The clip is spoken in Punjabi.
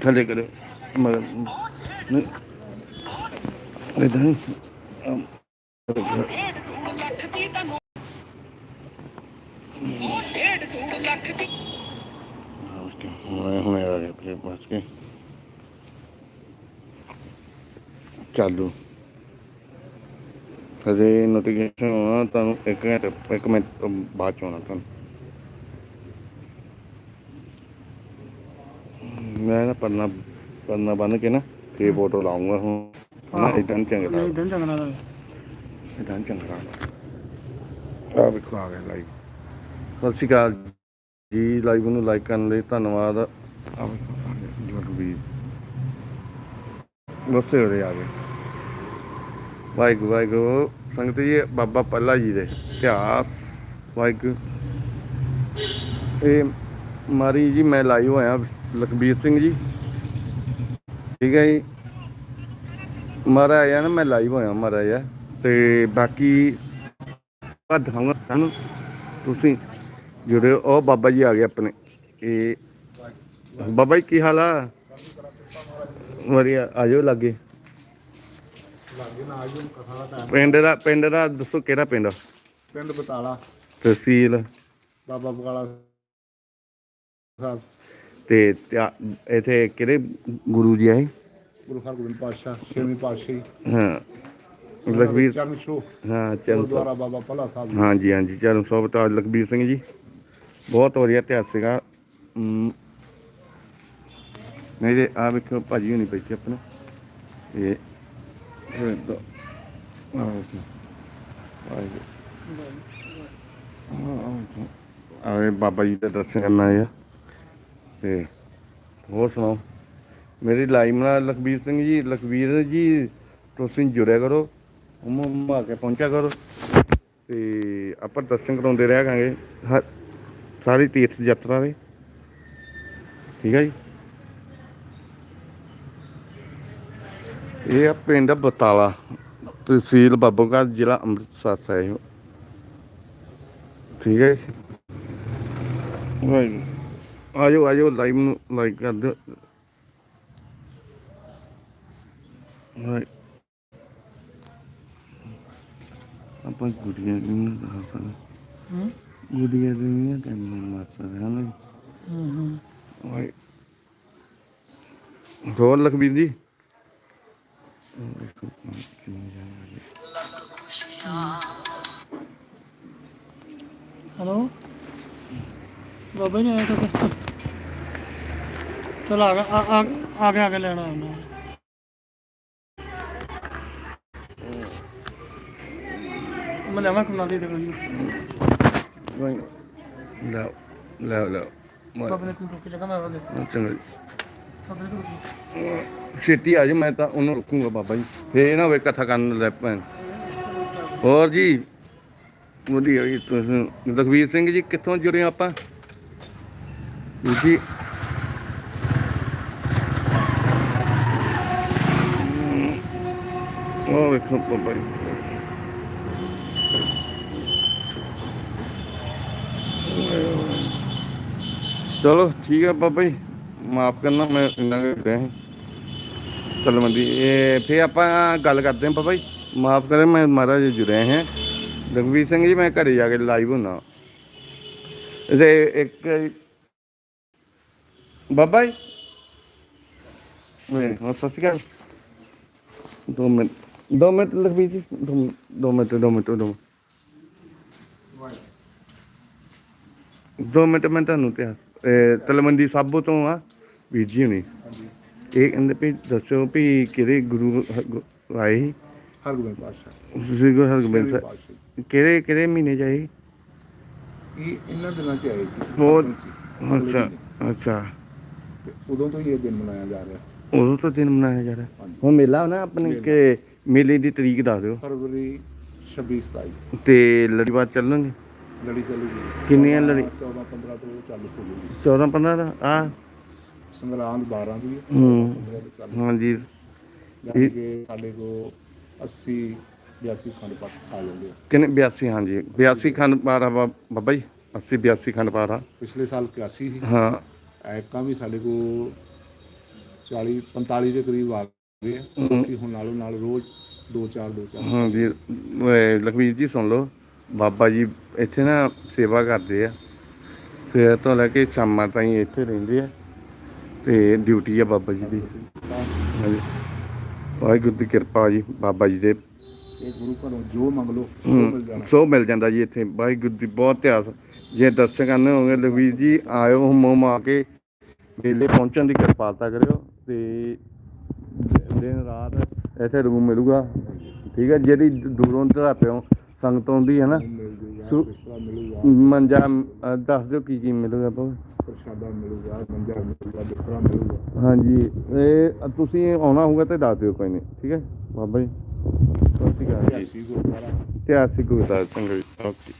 ਥੱਲੇ ਕਰੋ। ਮਗਰ। ਨਹੀਂ। ਇਦਾਂ ਚਾਲੂ। ਕਦੇ ਨੋਟੀਫਿਕੇਸ਼ਨ ਆਉਣਾ ਤੁਹਾਨੂੰ ਇੱਕ ਘੰਟੇ ਇੱਕ ਮਿੰਟ ਤੋਂ ਬਾਅਦ ਚ ਆਉਣਾ ਤੁਹਾਨੂੰ। ਮੈਂ ਨਾ ਪੜਨਾ ਪੜਨਾ ਬੰਨ ਕੇ ਨਾ ਤੇ ਫੋਟੋ ਲਾਉਂਗਾ ਹੁਣ। ਨਾ ਇਦਾਂ ਚੰਗਾ ਲੱਗਦਾ। ਇਦਾਂ ਚੰਗਣਾ ਦਾ ਇਦਾਂ ਚੰਗਾ ਲੱਗਦਾ। ਆ ਵੇਖੋ ਆ ਗਿਆ ਲਾਈਵ ਸਤਿ ਸ਼੍ਰੀ ਅਕਾਲ ਜੀ। ਲਾਈਵ ਨੂੰ ਲਾਈਕ ਕਰਨ ਲਈ ਧੰਨਵਾਦ। ਆ ਵੇਖੋ ਲਖਬੀਰ ਬਸੇ ਹੋਰੇ ਆ ਗਏ ਵਾਹਿਗੁਰੂ ਵਾਹਿਗੁਰੂ। ਸੰਗਤ ਜੀ ਬਾਬਾ ਪੱਲਾ ਜੀ ਦੇ ਇਤਿਹਾਸ। ਵਾਹਿਗੁਰੂ। ਇਹ ਮਾਰੀ ਜੀ ਮੈਂ ਲਾਈਵ ਹੋਇਆ ਲਖਬੀਰ ਸਿੰਘ ਜੀ। ਠੀਕ ਹੈ ਜੀ। ਮਹਾਰਾਜ ਆ ਨਾ ਮੈਂ ਲਾਈਵ ਹੋਇਆ ਮਹਾਰਾਜ। ਆ ਤੇ ਬਾਕੀ ਦਿਖਾਊਂਗਾ ਤੁਹਾਨੂੰ। ਤੁਸੀਂ ਜੁੜੇ। ਉਹ ਬਾਬਾ ਜੀ ਆ ਗਏ ਆਪਣੇ। ਇਹ ਬਾਬਾ ਜੀ ਕੀ ਹਾਲ ਆ? ਵਧੀਆ ਆ ਜਾਓ ਲਾਗੇ। ਪਿੰਡ ਦਾ ਪਿੰਡ ਦਾ ਦੱਸੋ ਕਿਹੜਾ ਪਿੰਡ ਪਿੰਡ ਬਤਾਲਾ ਤਹਿਸੀਲ। ਬਾਬਾ ਬਕਾਲਾ ਸਾਹਿਬ। ਤੇ ਤਿਆ- ਇੱਥੇ ਕਿਹੜੇ ਗੁਰੂ ਜੀ ਆਏ ਗੁਰੂ ਹਰਗੋਬਿੰਦ ਪਾਤਸ਼ਾਹ ਛੇਵੀਂ ਪਾਤਸ਼ਾਹੀ। ਹਾਂ। ਚਰਨ ਛੋ ਹਾਂ ਚਰਨ ਗੁਰਦੁਆਰਾ ਬਾਬਾ ਭਲਾ ਸਾਹਿਬ ਹਾਂਜੀ ਹਾਂਜੀ ਚਰਨ ਸਾਹਿਬ ਤਾਂ ਲਖਬੀਰ ਸਿੰਘ ਜੀ। ਬਹੁਤ ਵਧੀਆ ਇਤਿਹਾਸ ਸੀਗਾ। ਨਹੀਂ ਤੇ ਆ ਵੇਖੋ ਭਾਜੀ ਹੋਣੀ ਬੈਠੇ ਆਪਣਾ। ਇਹ ਇਹ ਦੋ ਆ ਵੇਖੋ। ਆ ਵੇਖੋ। ਆਵੇ ਬਾਬਾ ਜੀ ਦੇ ਦਰਸ਼ਨ ਕਰਨ ਆ। ਤੇ ਹੋਰ ਸੁਣਾਓ? ਮੇਰੀ ਲਾਈਵ ਨਾਲ ਲਖਬੀਰ ਸਿੰਘ ਜੀ, ਲਖਬੀਰ ਜੀ, ਤੁਸੀਂ ਜੁੜਿਆ ਕਰੋ ਉਮ ਆ ਕੇ ਪਹੁੰਚਿਆ ਕਰੋ ਤੇ ਆਪਾਂ ਦਰਸ਼ਨ ਕਰਾਉਂਦੇ ਰਹਿ ਕਰਾਂਗੇ ਹਰ ਸਾਰੀ ਤੀਰਥ ਯਾਤਰਾ ਦੇ। ਠੀਕ ਹੈ ਜੀ? ਇਹ ਆ ਪਿੰਡ ਬਤਾਲਾ, ਤਹਿਸੀਲ ਬਾਬੂਗੜ੍ਹ ਜ਼ਿਲ੍ਹਾ ਅੰਮ੍ਰਿਤਸਰ ਸਾਹਿਬ। ਠੀਕ ਹੈ ਜੀ? ਵਾਹਿਗੁਰੂ। ਆਜੋ ਆਜੋ ਲਾਈਵ ਨੂੰ ਲਾਈਕ ਕਰ ਦਿਓ। ਵਾਹਿ ਆਪਾਂ ਗੁੜੀਆਂ ਨੂੰ ਦੱਸ ਹੂੰ। ਗੁੜੀਆਂ ਦੇ ਨਹੀਂ ਕੰਨ ਮਾਰ ਸਕਦੇ ਹਨ। ਹੂੰ ਹੂੰ। ਵਾਹਿ ਹੋਰ ਲਖਬੀਰ ਜੀ? ਹੈਲੋ ਬਾਬਾ ਜੀ ਆਇਆ ਤਾਂ ਚਲ ਆ ਗਿਆ ਆ ਗਿਆ ਆ ਗਿਆ ਲੈਣਾ ਆਉਣਾ ਮੈਂ। ਲੈਵਾਂ ਕੁਨਾ ਦੀ ਕੋਈ। ਵਾਹਿ ਲੈ ਲੈ ਲੈ ਬਾਬਾ ਨੇ ਕੋਈ ਰੁਕ ਜਗਾ ਮੈਂ ਆਵਾਂਗੇ ਚੰਗਾ ਜੀ। ਛੇਤੀ ਆ ਜਾ ਮੈਂ ਤਾਂ ਉਹਨੂੰ ਰੁਕੂੰਗਾ ਬਾਬਾ ਜੀ। ਫੇਰ ਨਾ ਹੋਵੇ ਕਥਾ ਕਰਨ ਲੈ ਪੈਣ। ਹੋਰ ਜੀ ਵਧੀਆ ਜੀ ਤੁਸੀਂ ਲਖਵੀਰ ਸਿੰਘ ਜੀ ਕਿੱਥੋਂ ਜੁੜੇ ਆਪਾਂ? ਵੀਰ ਜੀ ਉਹ ਵੇਖੋ ਬਾਬਾ ਜੀ ਚਲੋ ਠੀਕ ਹੈ ਬਾਬਾ ਜੀ ਮਾਫ ਕਰਨਾ ਮੈਂ ਇੰਨਾ ਕੁ ਰਿਹਾ ਸੀ ਤਲਮੰਦੀ ਇਹ ਫੇ ਆਪਾਂ ਗੱਲ ਕਰਦੇ ਹਾਂ ਬਾਬਾ ਜੀ ਮਾਫ ਕਰੇ ਮੈਂ ਮਹਾਰਾਜ ਜੀ ਜੁੜੇ ਹਾਂ ਰਘਵੀਰ ਸਿੰਘ ਜੀ ਮੈਂ ਘਰੇ ਜਾ ਕੇ ਲਾਈਵ ਹੁੰਨਾ ਤੇ ਇੱਕ ਬਾਬਾ ਜੀ ਵੇ ਹਾਂ ਸਤਿ ਸ਼੍ਰੀ ਅਕਾਲ ਦੋ ਮਿੰਟ ਦੋ ਮਿੰਟ ਜੀ ਦੋ ਦੋ ਮਿੰਟ ਦੋ ਮਿੰਟ ਦੋ ਦੋ ਮਿੰਟ ਮੈਂ ਤੁਹਾਨੂੰ ਤੇ ਤਲਮੰਦੀ ਸਾਬੋ ਤੋਂ ਆ ਵੀਰ ਜੀ ਹੁਣੀ ਇਹ ਕਹਿੰਦੇ ਵੀ ਦੱਸੋ ਵੀ ਕਿਹੜੇ ਗੁਰੂ ਆਏ ਸੀ? ਹਰਗੋਬਿੰਦ ਪਾਤਸ਼ਾਹ ਤੁਸੀਂ ਗੁਰੂ ਹਰਗੋਬਿੰਦ ਸਾਹਿਬ। ਕਿਹੜੇ ਕਿਹੜੇ ਮਹੀਨੇ ਜਾਏ ਇਹ ਇਹਨਾਂ ਦਿਨਾਂ 'ਚ ਆਏ ਸੀ ਬਹੁਤ- ਅੱਛਾ। ਅੱਛਾ ਤੇ ਉਦੋਂ ਤੋਂ ਹੀ ਇਹ ਦਿਨ ਮਨਾਇਆ ਜਾ ਰਿਹਾ। ਉਦੋਂ ਤੋਂ ਦਿਨ ਮਨਾਇਆ ਜਾ ਰਿਹਾ। ਹਾਂਜੀ। ਹੁਣ ਮੇਲਾ ਹੋਣਾ ਆਪਣੇ ਕਿ ਮੇਲੇ ਦੀ ਤਰੀਕ ਦੱਸ ਦਿਓ। ਫਰਵਰੀ 26 27 ਤੇ ਲੜੀਵਾਰ ਚੱਲਾਂਗੇ ਲੜੀ ਚੱਲੂਗੀ। ਕਿੰਨੀਆਂ ਲੜੀ? 14 15 ਤੋਂ ਚਾਲੂ ਹੋ ਜੂਗੀ 14 15 ਦਾ? ਆ। ਸੰਗਰਾਂਦ 12 ਦੀ ਹੈ। ਹੂੰ। 15 ਤੋਂ ਚਾਲੂ ਹਾਂਜੀ। ਕਿ ਸਾਡੇ ਕੋ 80 82 ਖੰਡ ਪਾਠ ਆ ਜਾਂਦੇ ਆ। ਕਿੰਨੇ? 82 ਹਾਂਜੀ। 82 ਖੰਡ ਬਾਰਾ ਬਾਬਾ ਜੀ। 80 82 ਖੰਡ ਆ ਪਿਛਲੇ ਸਾਲ 81 ਸੀ। ਹਾਂ। ਐਕਾਂ ਵੀ ਸਾਡੇ ਕੋਲ 40 45 ਦੇ ਕਰੀਬ ਆ ਗਏ ਆ। ਕਿ ਹੁਣ ਨਾਲੋਂ ਨਾਲ ਰੋਜ਼ 2 4 2 4 ਹਾਂ ਜੀ ਇਹ ਲਖਵੀਰ ਜੀ ਸੁਣ ਲਓ। ਬਾਬਾ ਜੀ ਇੱਥੇ ਨਾ ਸੇਵਾ ਕਰਦੇ ਆ। ਸਵੇਰ ਤੋਂ ਲੈ ਕੇ ਸ਼ਾਮਾਂ ਤਾਈਂ ਇੱਥੇ ਰਹਿੰਦੇ ਆ। ਤੇ ਡਿਊਟੀ ਆ ਬਾਬਾ ਜੀ ਦੀ। ਹਾਂਜੀ। ਵਾਹਿਗੁਰੂ ਦੀ ਕਿਰਪਾ ਜੀ ਬਾਬਾ ਜੀ ਦੇ। ਇਹ ਗੁਰੂ ਘਰੋਂ ਜੋ ਮੰਗ ਲਓ ਸੋ ਮਿਲ ਜਾਂਦਾ ਜੀ ਇੱਥੇ। ਵਾਹਿਗੁਰੂ ਦੀ ਬਹੁਤ ਇਤਿਹਾਸ ਜੇ ਦਰਸ਼ਨ ਕਰਨੇ ਹੋਣਗੇ ਲਖਵੀਰ ਜੀ ਆਇਓ ਹੁਮ ਆ ਕੇ। ਮੇਲੇ ਪਹੁੰਚਣ ਦੀ ਕਿਰਪਾਲਤਾ ਕਰਿਓ ਤੇ ਦਿਨ ਰਾਤ ਇੱਥੇ ਰੂਮ ਮਿਲੂਗਾ। ਠੀਕ ਹੈ ਜਿਹੜੀ ਦੂਰੋਂ ਦਰਾਪਿਓ ਸੰਗਤ ਆਉਂਦੀ ਹੈ ਨਾ ਮੰਜਾ ਦੱਸ ਦਿਓ ਕੀ ਕੀ ਮਿਲੂਗਾ ਬਹੁਤ ਪ੍ਰਸ਼ਾਦਾ ਮਿਲੂਗਾ ਮੰਜਾ ਮਿਲੂਗਾ ਬਿਸਤਰਾ ਮਿਲੂਗਾ ਹਾਂਜੀ ਇਹ ਤੁਸੀਂ ਆਉਣਾ ਹੋਊਗਾ ਤੇ ਦੱਸ ਦਿਓ ਕੋਈ ਨਹੀਂ ਠੀਕ ਹੈ? ਬਾਬਾ ਜੀ ਸਤਿ ਸ਼੍ਰੀ ਅਕਾਲ ਜੀ। ਇਤਿਹਾਸਿਕ ਗੁਰਦਾਸ ਚੰਗਾ ਜੀ ਓਕੇ।